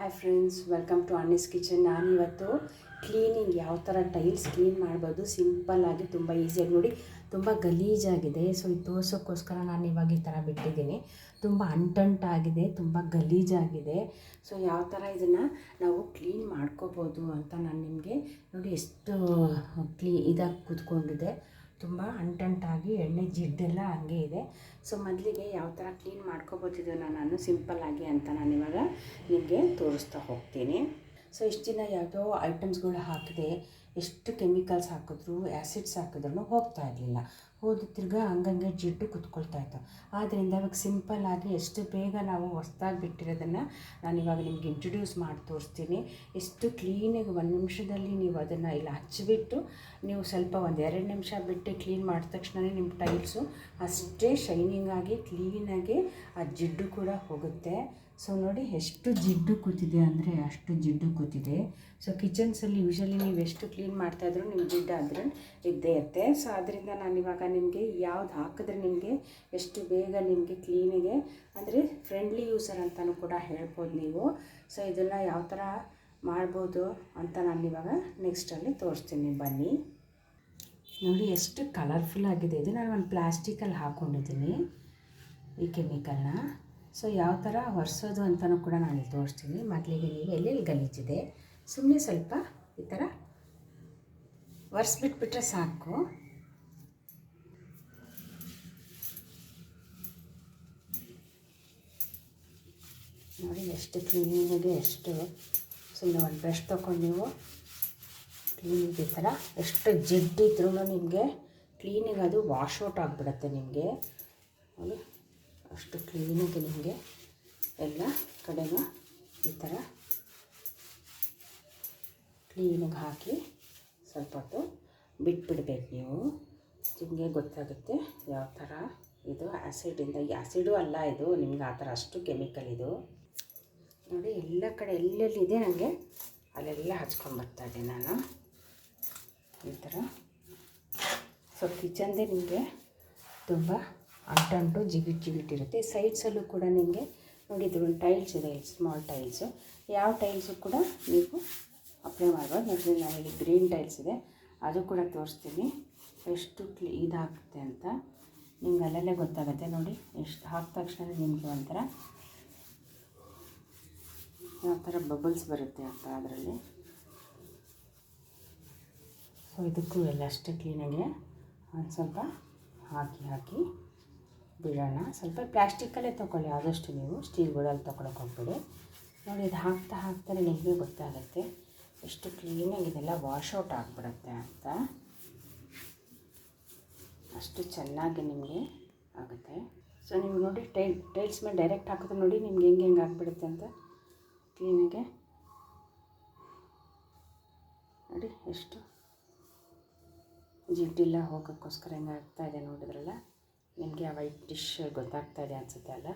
Hi friends welcome to Annie's kitchen ನಾನಿವತ್ತು cleaning ಯಾವ ಥರ ಟೈಲ್ಸ್ ಕ್ಲೀನ್ ಮಾಡ್ಬೋದು ಸಿಂಪಲ್ಲಾಗಿ ತುಂಬ ಈಸಿಯಾಗಿ ನೋಡಿ, ತುಂಬ ಗಲೀಜಾಗಿದೆ. ಸೊ ಇದು ತೋರ್ಸೋಕ್ಕೋಸ್ಕರ ನಾನು ಇವಾಗ ಈ ಥರ ಬಿಟ್ಟಿದ್ದೀನಿ. ತುಂಬ ಅಂಟಂಟಾಗಿದೆ ತುಂಬ ಗಲೀಜಾಗಿದೆ. ಸೊ ಯಾವ ಥರ ಇದನ್ನು ನಾವು ಕ್ಲೀನ್ ಮಾಡ್ಕೋಬೋದು ಅಂತ ನಾನು ನಿಮಗೆ ನೋಡಿ ಎಷ್ಟು ಕ್ಲೀ ಇದಾಗಿ ಕೂತ್ಕೊಂಡಿದೆ ತುಂಬ ಅಂಟಂಟಾಗಿ ಎಣ್ಣೆ ಜಿಡ್ಡೆಲ್ಲ ಹಂಗೆ ಇದೆ. ಸೊ ಮೊದಲಿಗೆ ಯಾವ ಥರ ಕ್ಲೀನ್ ಮಾಡ್ಕೊಬೋದಿದ್ದನ್ನು ನಾನು ಸಿಂಪಲ್ಲಾಗಿ ಅಂತ ನಾನು ಇವಾಗ ನಿಮಗೆ ತೋರಿಸ್ತಾ ಹೋಗ್ತೀನಿ. ಸೊ ಇಷ್ಟು ದಿನ ಯಾವುದೋ ಐಟಮ್ಸ್ಗಳು ಹಾಕಿದೆ, ಎಷ್ಟು ಕೆಮಿಕಲ್ಸ್ ಹಾಕಿದ್ರು ಆ್ಯಸಿಡ್ಸ್ ಹಾಕಿದ್ರು ಹೋಗ್ತಾ ಇರಲಿಲ್ಲ. ಹೋದ ತಿರ್ಗಾ ಹಂಗಂಗೆ ಜಿಡ್ಡು ಕುತ್ಕೊಳ್ತಾ ಇತ್ತು. ಆದ್ದರಿಂದ ಇವಾಗ ಸಿಂಪಲ್ಲಾಗಿ ಎಷ್ಟು ಬೇಗ ನಾವು ಹೊಸ್ದಾಗಿ ಬಿಟ್ಟಿರೋದನ್ನು ನಾನು ಇವಾಗ ನಿಮ್ಗೆ ಇಂಟ್ರೊಡ್ಯೂಸ್ ಮಾಡಿ ತೋರಿಸ್ತೀನಿ. ಎಷ್ಟು ಕ್ಲೀನಾಗಿ ಒಂದು ನಿಮಿಷದಲ್ಲಿ ನೀವು ಅದನ್ನು ಇಲ್ಲಿ ಹಚ್ಚಿಬಿಟ್ಟು ನೀವು ಸ್ವಲ್ಪ ಒಂದು ಎರಡು ನಿಮಿಷ ಬಿಟ್ಟು ಕ್ಲೀನ್ ಮಾಡಿದ ತಕ್ಷಣವೇ ನಿಮ್ಮ ಟೈಲ್ಸು ಅಷ್ಟೇ ಶೈನಿಂಗಾಗಿ ಕ್ಲೀನಾಗಿ ಆ ಜಿಡ್ಡು ಕೂಡ ಹೋಗುತ್ತೆ. ಸೊ ನೋಡಿ ಎಷ್ಟು ಜಿಡ್ಡು ಕೂತಿದೆ ಅಂದರೆ ಅಷ್ಟು ಜಿಡ್ಡು ಕೂತಿದೆ. ಸೊ ಕಿಚನ್ಸಲ್ಲಿ ಯೂಶಲಿ ನೀವು ಎಷ್ಟು ಕ್ಲೀನ್ ಮಾಡ್ತಾಯಿದ್ರು ನಿಮ್ಮ ಜಿಡ್ಡು ಆದ್ರೆ ಇದ್ದೇ ಇರುತ್ತೆ. ಸೊ ಅದರಿಂದ ನಾನು ಇವಾಗ ನಿಮಗೆ ಯಾವ್ದು ಹಾಕಿದ್ರೆ ನಿಮಗೆ ಎಷ್ಟು ಬೇಗ ನಿಮಗೆ ಕ್ಲೀನಿಗೆ ಅಂದರೆ ಫ್ರೆಂಡ್ಲಿ ಯೂಸರ್ ಅಂತಲೂ ಕೂಡ ಹೇಳ್ಬೋದು ನೀವು. ಸೊ ಇದನ್ನು ಯಾವ ಥರ ಮಾಡ್ಬೋದು ಅಂತ ನಾನು ಇವಾಗ ನೆಕ್ಸ್ಟಲ್ಲಿ ತೋರಿಸ್ತೀನಿ. ಬನ್ನಿ. ನೋಡಿ ಎಷ್ಟು ಕಲರ್ಫುಲ್ ಆಗಿದೆ. ಇದು ನಾನು ಒಂದು ಪ್ಲಾಸ್ಟಿಕಲ್ಲಿ ಹಾಕ್ಕೊಂಡಿದ್ದೀನಿ ಈ ಕೆಮಿಕಲ್ನ ಸೊ ಯಾವ ಥರ ಒರೆಸೋದು ಅಂತಲೂ ಕೂಡ ನಾನು ತೋರಿಸ್ತೀನಿ. ಮೊದಲಿಗೆ ನೀವು ಎಲ್ಲೆಲ್ಲಿ ಗಲೀಜಿದೆ? ಸುಮ್ಮನೆ ಸ್ವಲ್ಪ ಈ ಥರ ಒರೆಸ್ಬಿಟ್ಬಿಟ್ರೆ ಸಾಕು. ನೋಡಿ ಎಷ್ಟು ಕ್ಲೀನಿಗೆ ಎಷ್ಟು ಸುಮ್ಮನೆ ಒಂದು ಬ್ರಷ್ ತೊಗೊಂಡು ನೀವು ಕ್ಲೀನಿಗೆ ಈ ಥರ ಎಷ್ಟು ಜಿಡ್ಡಿದ್ರೂ ನಿಮಗೆ ಕ್ಲೀನಿಗೆ ಅದು ವಾಶ್ ಔಟ್ ಆಗಿಬಿಡುತ್ತೆ ನಿಮಗೆ. ನೋಡಿ ಅಷ್ಟು ಕ್ಲೀನಾಗಿ ನಿಮಗೆ ಎಲ್ಲ ಕಡೆನೂ ಈ ಥರ ಕ್ಲೀನಾಗಿ ಹಾಕಿ ಸ್ವಲ್ಪ ಹೊತ್ತು ಬಿಟ್ಬಿಡ್ಬೇಕು ನೀವು. ನಿಮಗೆ ಗೊತ್ತಾಗುತ್ತೆ ಯಾವ ಥರ ಇದು ಆ್ಯಸಿಡಿಂದ ಆ್ಯಸಿಡು ಅಲ್ಲ ಇದು, ನಿಮ್ಗೆ ಆ ಥರ ಅಷ್ಟು ಕೆಮಿಕಲ್ ಇದು. ನೋಡಿ, ಎಲ್ಲ ಕಡೆ ಎಲ್ಲೆಲ್ಲಿದೆ ನನಗೆ, ಅಲ್ಲೆಲ್ಲ ಹಚ್ಕೊಂಬರ್ತಾ ಇದ್ದೆ ನಾನು. ಈ ಥರ. ಸೊ ಕಿಚನ್ದೇ ನಿಮಗೆ ತುಂಬ ಅಂಟಂಟು ಜಿಗಿಟ್ ಜಿಗಿಟ್ ಇರುತ್ತೆ. ಸೈಡ್ಸಲ್ಲೂ ಕೂಡ ನಿಮಗೆ ನೋಡಿದ್ರು ಒಂದು ಟೈಲ್ಸ್ ಇದೆ ಸ್ಮಾಲ್ ಟೈಲ್ಸು ಯಾವ ಟೈಲ್ಸು ಕೂಡ ನೀವು ಅಪ್ಲೈ ಮಾಡ್ಬೋದು. ಮತ್ತು ನಾನಿಲ್ಲಿ ಗ್ರೀನ್ ಟೈಲ್ಸ್ ಇದೆ. ಅದು ಕೂಡ ತೋರಿಸ್ತೀನಿ. ಎಷ್ಟು ಕ್ಲೀ ಇದಾಗುತ್ತೆ ಅಂತ ನಿಮ್ಗೆ ಅಲ್ಲಲ್ಲೇ ಗೊತ್ತಾಗುತ್ತೆ ನೋಡಿ. ಎಷ್ಟು ಹಾಕಿದ ತಕ್ಷಣ ನಿಮಗೆ ಒಂಥರ ಯಾವ ಥರ ಬಬಲ್ಸ್ ಬರುತ್ತೆ ಅಂತ ಅದರಲ್ಲಿ. ಸೊ ಇದಕ್ಕೂ ಎಲ್ಲ ಅಷ್ಟೇ ಕ್ಲೀನಾಗೆ ಒಂದು ಸ್ವಲ್ಪ ಹಾಕಿ ಹಾಕಿ. ಬಿಡೋಣ. ಸ್ವಲ್ಪ ಪ್ಲ್ಯಾಸ್ಟಿಕ್ಕಲ್ಲೇ ತೊಗೊಳ್ಳಿ. ಆದಷ್ಟು ನೀವು ಸ್ಟೀಲ್ ಸ್ಟೀಲ್ಗಳಲ್ಲಿ ತೊಗೊಳಕ್ಕೆ ಹೋಗ್ಬೇಡಿ. ನೋಡಿ, ಇದು ಹಾಕ್ತಾ ಹಾಕ್ತಾನೆ ನಿಮಗೆ ಗೊತ್ತಾಗುತ್ತೆ ಎಷ್ಟು ಕ್ಲೀನಾಗಿ ಇದೆಲ್ಲ ವಾಶ್ ಔಟ್ ಆಗಿಬಿಡುತ್ತೆ ಅಂತ. ಅಷ್ಟು ಚೆನ್ನಾಗಿ ನಿಮಗೆ ಆಗುತ್ತೆ. ಸೊ ನೀವು ನೋಡಿ, ಟೈಲ್, ಟೈಲ್ಸ್ ಮೇಲೆ ಡೈರೆಕ್ಟ್ ಹಾಕಿದ್ರೆ ನೋಡಿ ನಿಮ್ಗೆ ಹೆಂಗೆ ಹೆಂಗೆ ಆಗಿಬಿಡುತ್ತೆ ಅಂತ. ಕ್ಲೀನಾಗೆ ನೋಡಿ, ಎಷ್ಟು ಜಿಡ್ಡಿಲ್ಲ ಹೋಗೋಕ್ಕೋಸ್ಕರ ಹೆಂಗೆ ಆಗ್ತಾ ಇದೆ ನೋಡಿದ್ರಲ್ಲ. ನಿಮಗೆ ಆ ವೈಟ್ ಡಿಶ್ ಗೊತ್ತಾಗ್ತಾ ಇದೆ ಅನಿಸುತ್ತೆ ಅಲ್ಲ?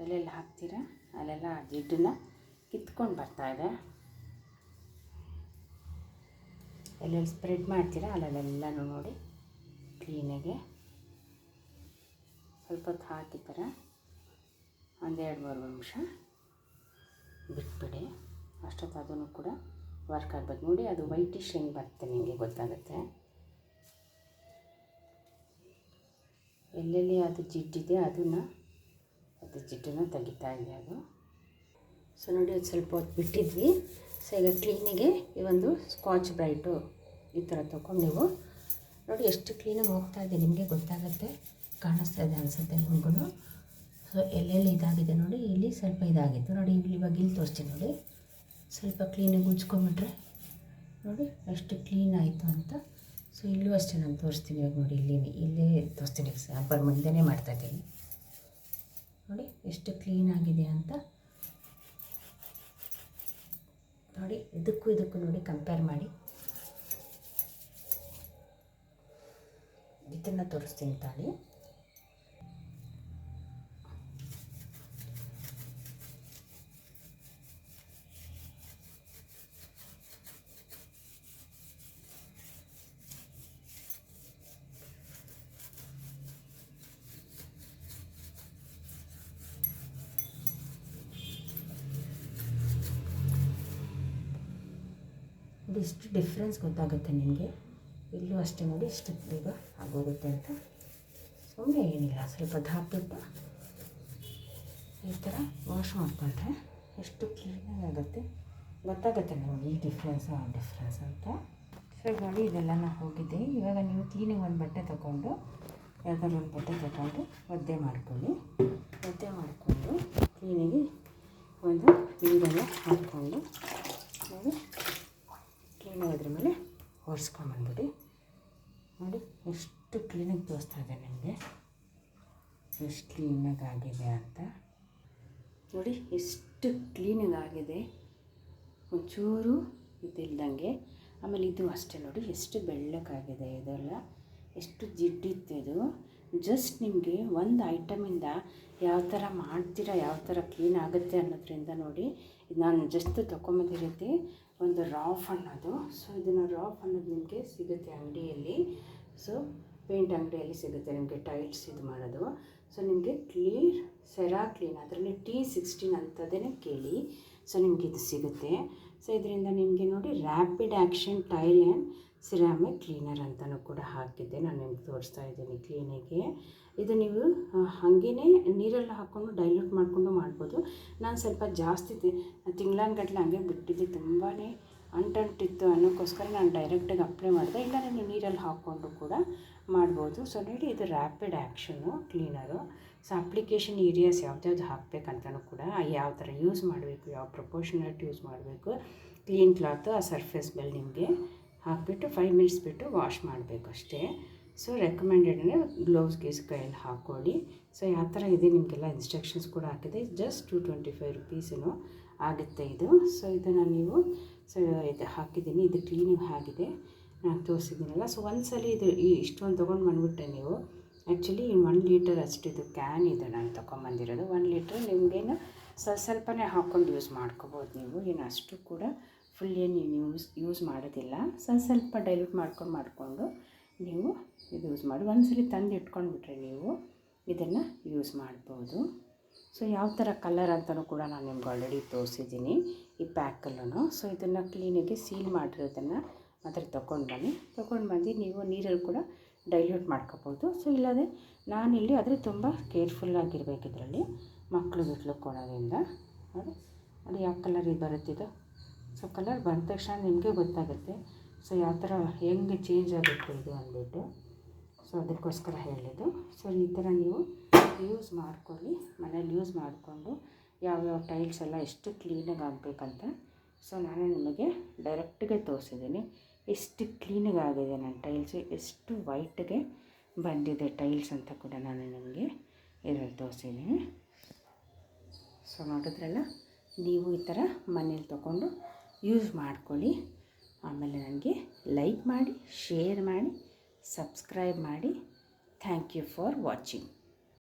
ಎಲ್ಲೆಲ್ಲಿ ಹಾಕ್ತೀರಾ? ಅಲ್ಲೆಲ್ಲ ಜಿಡ್ಡನ್ನ ಕಿತ್ಕೊಂಡು ಬರ್ತಾ ಇದೆ. ಎಲ್ಲೆಲ್ಲಿ ಸ್ಪ್ರೆಡ್ ಮಾಡ್ತೀರಾ? ಅಲ್ಲೆಲ್ಲನೂ ನೋಡಿ ಕ್ಲೀನಾಗೆ ಸ್ವಲ್ಪ ಹೊತ್ತು ಹಾಕಿ ಥರ ಒಂದೆರಡು ಮೂರು ನಿಮಿಷ ಬಿಟ್ಬಿಡಿ. ಅಷ್ಟೊತ್ತು ಅದನ್ನು ಕೂಡ ವರ್ಕ್ ಆಗ್ಬೇಕು ನೋಡಿ, ಅದು ವೈಟಿಶ್ ಹೆಂಗೆ ಬರುತ್ತೆ ನಿಮಗೆ ಗೊತ್ತಾಗುತ್ತೆ. ಎಲ್ಲೆಲ್ಲಿ ಅದು ಜಿಡ್ಡಿದೆ ಅದನ್ನು, ಅದು ಜಿಡ್ಡನ್ನು ತೆಗಿತಾ ಇದೆ ಅದು. ಸೊ ನೋಡಿ ಅದು ಸ್ವಲ್ಪ ಹೊತ್ತು ಬಿಟ್ಟಿದ್ವಿ. ಸೊ ಈಗ ಕ್ಲೀನಿಗೆ ಈ ಒಂದು ಸ್ಕಾಚ್ ಬ್ರೈಟು ಈ ಥರ ತೊಗೊಂಡು ನೀವು ನೋಡಿ ಎಷ್ಟು ಕ್ಲೀನಾಗಿ ಹೋಗ್ತಾ ಇದೆ, ನಿಮಗೆ ಗೊತ್ತಾಗುತ್ತೆ, ಕಾಣಿಸ್ತಾ ಇದೆ ಅನಿಸುತ್ತೆ ನಿಮಗೂ ಸೊ ಎಲ್ಲೆಲ್ಲಿ ಇದಾಗಿದೆ ನೋಡಿ, ಇಲ್ಲಿ ಸ್ವಲ್ಪ ಇದಾಗಿತ್ತು. ನೋಡಿ, ಇಲ್ಲಿ ಇವಾಗ ಇಲ್ಲಿ ತೋರಿಸ್ತೀನಿ ನೋಡಿ. ಸ್ವಲ್ಪ ಕ್ಲೀನಾಗಿ ಉಜ್ಕೊಂಬಿಟ್ರೆ, ನೋಡಿ, ಎಷ್ಟು ಕ್ಲೀನ್ ಆಯಿತು ಅಂತ. ಸೊ ಇಲ್ಲೂ ಅಷ್ಟೇ ನಾನು ತೋರಿಸ್ತೀನಿ ಇವಾಗ ನೋಡಿ, ಇಲ್ಲಿ ಇಲ್ಲೇ ತೋರಿಸ್ತೀನಿ ಸ್ಯಾಂಪಲ್ ಮುಂದೆನೇ ಮಾಡ್ತಾಯಿದ್ದೀನಿ ನೋಡಿ, ಎಷ್ಟು ಕ್ಲೀನ್ ಆಗಿದೆ ಅಂತ. ನೋಡಿ, ಇದಕ್ಕೂ ಇದಕ್ಕೂ ನೋಡಿ ಕಂಪೇರ್ ಮಾಡಿ. ಇದನ್ನು ತೋರಿಸ್ತೀನಿ ತಾಳಿ. ಇದಿಷ್ಟು ಡಿಫ್ರೆನ್ಸ್ ಗೊತ್ತಾಗುತ್ತೆ ನಿಮಗೆ ಇಲ್ಲೂ ಅಷ್ಟೇ ನೋಡಿ ಇಷ್ಟು ಬೇಗ ಆಗೋಗುತ್ತೆ ಅಂತ. ಸುಮ್ಮನೆ ಏನಿಲ್ಲ, ಸ್ವಲ್ಪ ಧಾಪಿಟ್ಟು ಈ ಥರ ವಾಶ್ ಮಾಡಿಕೊಂಡ್ರೆ ಎಷ್ಟು ಕ್ಲೀನಾಗಿ ಆಗುತ್ತೆ. ಗೊತ್ತಾಗುತ್ತೆ ನಿಮಗೆ ಈ ಡಿಫ್ರೆನ್ಸ್ ಆ ಡಿಫ್ರೆನ್ಸ್ ಅಂತ. ಸೊ ನೋಡಿ, ಇದೆಲ್ಲ ಹೋಗಿದೆ ಇವಾಗ ನೀವು ಕ್ಲೀನಿಂಗ್ ಒಂದು ಬಟ್ಟೆ ತಗೊಂಡು, ಯಾವ್ದಾದ್ರು ಒಂದು ಬಟ್ಟೆ ತಗೊಂಡು ಒದ್ದೆ ಮಾಡ್ಕೊಳ್ಳಿ. ಒದ್ದೆ ಮಾಡಿಕೊಂಡು ಕ್ಲೀನಿಗೆ ಒಂದು ನೀರನ್ನು ಹಾಕ್ಕೊಂಡು ನೋಡಿ. ಕ್ಲೀನಾಗಿ ಅದ್ರ ಮೇಲೆ ಒರೆಸ್ಕೊಂಬಂದ್ಬಿಡಿ ನೋಡಿ, ಎಷ್ಟು ಕ್ಲೀನಾಗಿ ತೋರಿಸ್ತಾ ಇದೆ ನಿಮಗೆ ಎಷ್ಟು ಕ್ಲೀನಾಗಿ ಆಗಿದೆ ಅಂತ. ನೋಡಿ, ಎಷ್ಟು ಕ್ಲೀನಾಗಿ ಆಗಿದೆ. ಒಂಚೂರು ಇದಿಲ್ದಂಗೆ. ಆಮೇಲೆ ಇದು ಅಷ್ಟೇ ನೋಡಿ, ಎಷ್ಟು ಬೆಳ್ಳಕ್ಕಾಗಿದೆ ಇದೆಲ್ಲ. ಎಷ್ಟು ಜಿಡ್ಡಿತ್ತು ಇದು. ಜಸ್ಟ್ ನಿಮಗೆ ಒಂದು ಐಟಮಿಂದ ಯಾವ ಥರ ಮಾಡ್ತೀರಾ, ಯಾವ ಥರ ಕ್ಲೀನ್ ಆಗುತ್ತೆ ಅನ್ನೋದ್ರಿಂದ ನೋಡಿ, ನಾನು ಜಸ್ಟ್ ತೊಗೊಂಬಂದಿ ಒಂದು ರಾಫ್ ಅನ್ನೋದು ಸೊ ಇದನ್ನು ರಾಫ್ ಅನ್ನೋದು ನಿಮಗೆ ಸಿಗುತ್ತೆ ಅಂಗಡಿಯಲ್ಲಿ. ಸೊ ಪೇಂಟ್ ಅಂಗಡಿಯಲ್ಲಿ ಸಿಗುತ್ತೆ ನಿಮಗೆ ಟೈಲ್ಸ್ ಇದು ಮಾಡೋದು. ಸೊ ನಿಮಗೆ ಕ್ಲೀನ್ ಸೆರಾ ಕ್ಲೀನ್ ಅದರಲ್ಲಿ ಟಿ ಸಿಕ್ಸ್ಟೀನ್ ಅಂಥದ್ದೇ ಕೇಳಿ. ಸೊ ನಿಮಗೆ ಇದು ಸಿಗುತ್ತೆ. ಸೊ ಇದರಿಂದ ನಿಮಗೆ ನೋಡಿ rapid action tile and ceramic cleaner ಅಂತಲೂ ಕೂಡ ಹಾಕಿದ್ದೆ. ನಾನು ನಿಮ್ಗೆ ತೋರಿಸ್ತಾ ಇದ್ದೀನಿ ಕ್ಲೀನಿಗೆ ಇದು ನೀವು ಹಾಗೇ ನೀರಲ್ಲಿ ಹಾಕ್ಕೊಂಡು ಡೈಲ್ಯೂಟ್ ಮಾಡಿಕೊಂಡು ಮಾಡ್ಬೋದು. ನಾನು ಸ್ವಲ್ಪ ಜಾಸ್ತಿ ತಿಂಗಳಾನ್ಗಟ್ಲೆ ಹಂಗೆ ಬಿಟ್ಟಿದ್ದೆ. ತುಂಬಾ ಅಂಟಂಟಿತ್ತು ಅನ್ನೋಕ್ಕೋಸ್ಕರ ನಾನು ಡೈರೆಕ್ಟಾಗಿ ಅಪ್ಲೈ ಮಾಡಿದೆ. ಇಲ್ಲ ನೀವು ನೀರಲ್ಲಿ ಹಾಕ್ಕೊಂಡು ಕೂಡ ಮಾಡ್ಬೋದು. ಸೊ ನೋಡಿ, ಇದು rapid action cleaner so application areas ಯಾವ್ದ್ಯಾವ್ದು ಹಾಕಬೇಕಂತಲೂ ಕೂಡ ಯಾವ ಥರ ಯೂಸ್ ಮಾಡಬೇಕು, ಯಾವ ಪ್ರಪೋರ್ಷನಲ್ಟಿ ಯೂಸ್ ಮಾಡಬೇಕು. ಕ್ಲೀನ್ ಕ್ಲಾತು ಆ ಸರ್ಫೇಸ್ ಮೇಲೆ ನಿಮಗೆ. ಹಾಕಿಬಿಟ್ಟು ಫೈವ್ ಮಿನಿಟ್ಸ್ ಬಿಟ್ಟು ವಾಶ್ ಮಾಡಬೇಕು ಅಷ್ಟೇ. ಸೊ ರೆಕಮೆಂಡೆಡ್ ಅಂದರೆ ಗ್ಲೌಸ್ ಗೀಸ್ ಕೈಯಲ್ಲಿ ಹಾಕ್ಕೊಳ್ಳಿ ಸೊ ಯಾವ ಥರ ಇದೆ ನಿಮಗೆಲ್ಲ ಇನ್ಸ್ಟ್ರಕ್ಷನ್ಸ್ ಕೂಡ ಹಾಕಿದೆ. Just two twenty five rupees ಆಗುತ್ತೆ ಇದು. ಸೊ ಇದನ್ನು ನೀವು ಸೊ ಇದು ಹಾಕಿದ್ದೀನಿ. ಇದು ಕ್ಲೀನಿಂಗ್ ಆಗಿದೆ. ನಾನು ತೋರಿಸಿದ್ದೀನಲ್ಲ. ಸೊ ಒಂದು ಸಲ ಇದು ಇಷ್ಟೊಂದು ತೊಗೊಂಡು ಬಂದುಬಿಟ್ಟೆ ನೀವು ಆ್ಯಕ್ಚುಲಿ ಒನ್ ಲೀಟರ್ ಅಷ್ಟಿದು ಕ್ಯಾನ್ ಇದೆ ನಾನು ತೊಗೊಂಬಂದಿರೋದು. ಒನ್ ಲೀಟ್ರ್ ನಿಮಗೇನು ಸ್ವಲ್ಪ ಸ್ವಲ್ಪನೇ ಹಾಕ್ಕೊಂಡು ಯೂಸ್ ಮಾಡ್ಕೋಬೋದು ನೀವು. ಏನು ಅಷ್ಟು ಕೂಡ ಫುಲ್ ಏನು ನೀವು ಯೂಸ್ ಯೂಸ್ ಮಾಡೋದಿಲ್ಲ. ಸ್ವಲ್ಪ ಸ್ವಲ್ಪ ಡೈಲ್ಯೂಟ್ ಮಾಡ್ಕೊಂಡು ಮಾಡಿಕೊಂಡು ನೀವು ಇದು ಯೂಸ್ ಮಾಡಿ. ಒಂದ್ಸಲಿ ತಂದು ಇಟ್ಕೊಂಡ್ಬಿಟ್ರೆ ನೀವು ಇದನ್ನು ಯೂಸ್ ಮಾಡ್ಬೋದು. ಸೊ, ಯಾವ ಥರ ಕಲರ್ ಅಂತಲೂ ಕೂಡ ನಾನು ನಿಮ್ಗೆ ಆಲ್ರೆಡಿ ತೋರಿಸಿದ್ದೀನಿ. ಈ ಪ್ಯಾಕಲ್ಲೂ ಸೊ, ಇದನ್ನು ಕ್ಲೀನಿಗೆ ಸೀಲ್ ಮಾಡಿರೋದನ್ನು ಮಾತ್ರ ತೊಗೊಂಡು ಬನ್ನಿ. ತೊಗೊಂಡು ಬಂದು ನೀವು ನೀರಲ್ಲಿ ಕೂಡ ಡೈಲ್ಯೂಟ್ ಮಾಡ್ಕೋಬೋದು. ಸೊ, ಇಲ್ಲದೆ ನಾನಿಲ್ಲಿ ಆದರೆ ತುಂಬ ಕೇರ್ಫುಲ್ಲಾಗಿರ್ಬೇಕು ಇದರಲ್ಲಿ ಮಕ್ಕಳು ಬಿಟ್ಲು ಕೊಡೋದ್ರಿಂದ. ಅದು ಯಾವ ಯಾವ ಕಲರಿಗೆ ಬರುತ್ತಿದ್ದು ಸೊ ಕಲರ್ ಬಂದ ತಕ್ಷಣ ನಿಮಗೆ ಗೊತ್ತಾಗುತ್ತೆ. ಸೊ ಯಾವ ಥರ ಹೆಂಗೆ ಚೇಂಜ್ ಆಗುತ್ತೆ ಇದು ಅಂದ್ಬಿಟ್ಟು. ಸೊ ಅದಕ್ಕೋಸ್ಕರ ಹೇಳಿದ್ದು. ಸೊ ಈ ಥರ ನೀವು ಯೂಸ್ ಮಾಡ್ಕೊಳ್ಳಿ. ಮನೇಲಿ ಯೂಸ್ ಮಾಡಿಕೊಂಡು ಯಾವ್ಯಾವ ಟೈಲ್ಸ್ ಎಲ್ಲ ಎಷ್ಟು ಕ್ಲೀನಾಗಿ ಆಗಬೇಕಂತ. ಸೊ ನಾನು ನಿಮಗೆ ಡೈರೆಕ್ಟ್ಗೆ ತೋರಿಸಿದ್ದೀನಿ. ಎಷ್ಟು ಕ್ಲೀನಾಗಿ ಆಗಿದೆ ನನ್ನ ಟೈಲ್ಸು ಎಷ್ಟು ವೈಟ್ಗೆ ಬಂದಿದೆ ಟೈಲ್ಸ್ ಅಂತ ಕೂಡ ನಾನು ನಿಮಗೆ ಇದರಲ್ಲಿ ತೋರಿಸಿದ್ದೀನಿ. ಸೊ ನೋಡಿದ್ರಲ್ಲ? ನೀವು ಈ ಥರ ಮನೇಲಿ ತೊಗೊಂಡು ಯೂಸ್ ಮಾಡ್ಕೊಳ್ಳಿ. ಆಮೇಲೆ ನನಗೆ ಲೈಕ್ ಮಾಡಿ ಶೇರ್ ಮಾಡಿ ಸಬ್ಸ್ಕ್ರೈಬ್ ಮಾಡಿ. Thank you for watching.